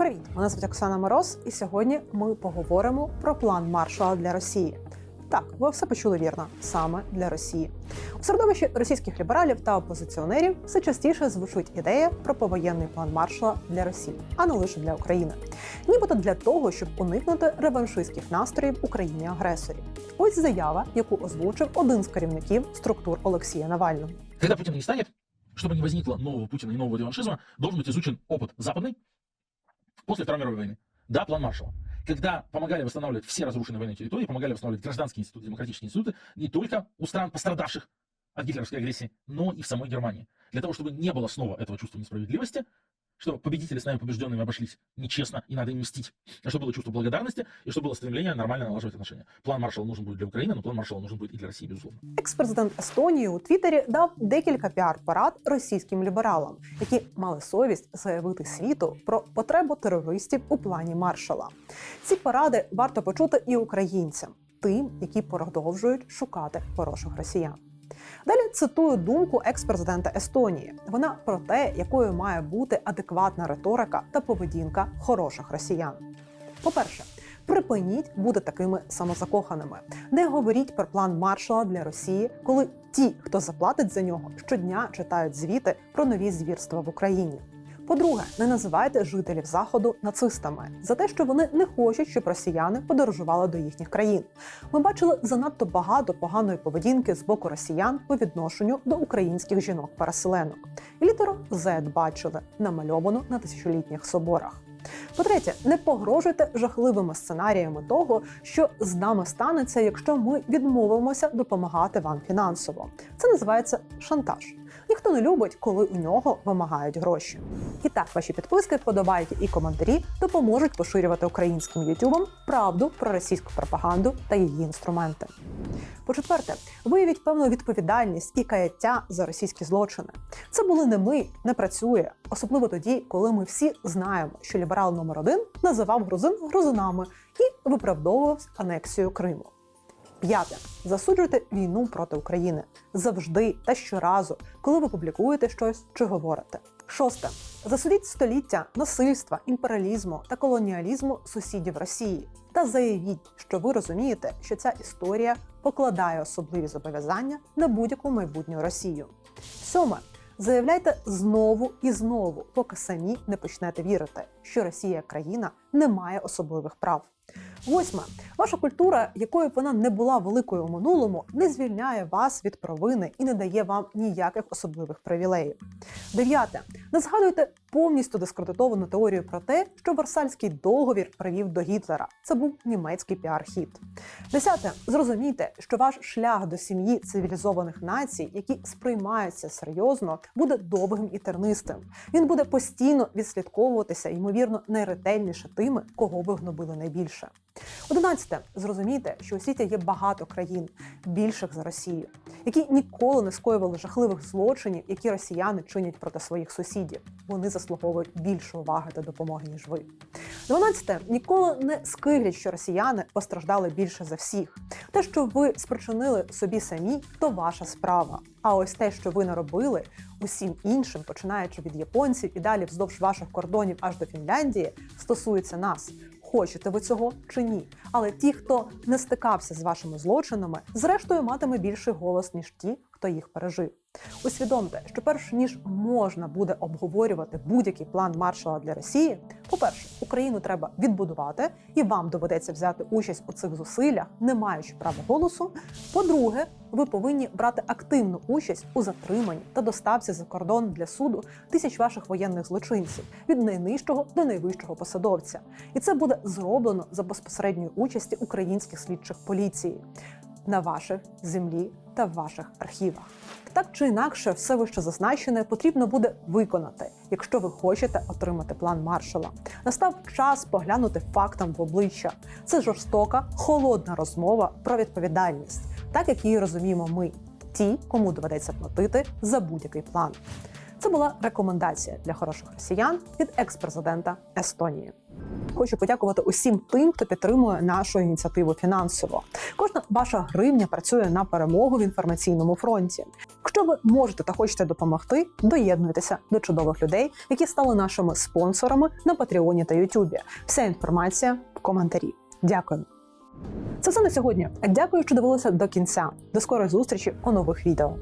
Привіт, мене звуть Оксана Мороз, і сьогодні ми поговоримо про план маршала для Росії. Так, ви все почули вірно, саме для Росії. У середовищі російських лібералів та опозиціонерів все частіше звучить ідея про повоєнний план маршала для Росії, а не лише для України. Нібито для того, щоб уникнути реваншистських настроїв Україні агресорів. Ось заява, яку озвучив один з керівників структур Олексія Навального. Когда Путина не станет, чтобы не возникло нового Путина и нового реваншизма, должен быть изучен опыт западный после Второй мировой войны. Да, план Маршалла. Когда помогали восстанавливать все разрушенные военные территории, помогали восстанавливать гражданские институты, демократические институты, не только у стран, пострадавших от гитлеровской агрессии, но и в самой Германии. Для того, чтобы не было снова этого чувства несправедливости, что победители с нами побежденными обошлись нечестно и надо им мстить, а чтобы было чувство благодарности и чтобы было стремление нормально налаживать отношения. План Маршалла нужен будет для Украины, но план Маршалла нужен будет и для России, безусловно. Екс-президент Естонії у Твіттері дав декілька піар-парад російським лібералам, які мали совість заявити світу про потребу терористів у плані маршала. Ці поради варто почути і українцям, тим, які продовжують шукати хороших росіян. Далі цитую думку екс-президента Естонії. Вона про те, якою має бути адекватна риторика та поведінка хороших росіян. По-перше, припиніть бути такими самозакоханими. Не говоріть про план маршала для Росії, коли ті, хто заплатить за нього, щодня читають звіти про нові звірства в Україні. По-друге, не називайте жителів заходу нацистами за те, що вони не хочуть, щоб росіяни подорожували до їхніх країн. Ми бачили занадто багато поганої поведінки з боку росіян по відношенню до українських жінок-переселенок. Літеру Z бачили намальовану на тисячолітніх соборах. По-третє, не погрожуйте жахливими сценаріями того, що з нами станеться, якщо ми відмовимося допомагати вам фінансово. Це називається шантаж. Ніхто не любить, коли у нього вимагають гроші. І так, ваші підписки, вподобайки і коментарі допоможуть поширювати українським ютубом правду про російську пропаганду та її інструменти. По-четверте, виявіть певну відповідальність і каяття за російські злочини. Це були не ми, не працює, особливо тоді, коли ми всі знаємо, що ліберал номер один називав грузин грузинами і виправдовував анексію Криму. П'яте. Засуджуйте війну проти України завжди та щоразу, коли ви публікуєте щось чи говорите. Шосте. Засудіть століття насильства, імперіалізму та колоніалізму сусідів Росії та заявіть, що ви розумієте, що ця історія покладає особливі зобов'язання на будь-яку майбутню Росію. Сьоме. Заявляйте знову і знову, поки самі не почнете вірити, що Росія країна не має особливих прав. Восьме. Ваша культура, якою б вона не була великою у минулому, не звільняє вас від провини і не дає вам ніяких особливих привілеїв. Дев'яте. Не згадуйте повністю дискредитовану теорію про те, що Версальський договір привів до Гітлера. Це був німецький піар-хід. Десяте. Зрозумійте, що ваш шлях до сім'ї цивілізованих націй, які сприймаються серйозно, буде довгим і тернистим. Він буде постійно відслідковуватися, ймовірно, найретельніше тими, кого ви гнобили найбільше. Одинадцяте. Зрозумійте, що у світі є багато країн, більших за Росію, які ніколи не скоювали жахливих злочинів, які росіяни чинять проти своїх сусідів. Вони заслуговують більше уваги та допомоги, ніж ви. Дванадцяте. Ніколи не скиглять, що росіяни постраждали більше за всіх. Те, що ви спричинили собі самі, то ваша справа. А ось те, що ви наробили усім іншим, починаючи від японців і далі вздовж ваших кордонів аж до Фінляндії, стосується нас. Хочете ви цього чи ні? Але ті, хто не стикався з вашими злочинами, зрештою матиме більший голос ніж ті, хто їх пережив. Усвідомте, що перш ніж можна буде обговорювати будь-який план маршала для Росії, по-перше, Україну треба відбудувати, і вам доведеться взяти участь у цих зусиллях, не маючи права голосу. По-друге, ви повинні брати активну участь у затриманні та доставці за кордон для суду тисяч ваших воєнних злочинців від найнижчого до найвищого посадовця. І це буде зроблено за безпосередньої участі українських слідчих поліції на ваших землі та в ваших архівах. Так чи інакше, все вище зазначене потрібно буде виконати, якщо ви хочете отримати план маршала. Настав час поглянути фактам в обличчя. Це жорстока, холодна розмова про відповідальність, так як її розуміємо ми, ті, кому доведеться платити за будь-який план. Це була рекомендація для хороших росіян від екс-президента Естонії. Хочу подякувати усім тим, хто підтримує нашу ініціативу фінансово. Кожна ваша гривня працює на перемогу в інформаційному фронті. Якщо ви можете та хочете допомогти, доєднуйтеся до чудових людей, які стали нашими спонсорами на Патреоні та Ютубі. Вся інформація в коментарі. Дякую. Це все на сьогодні. Дякую, що дивилися до кінця. До скорої зустрічі у нових відео.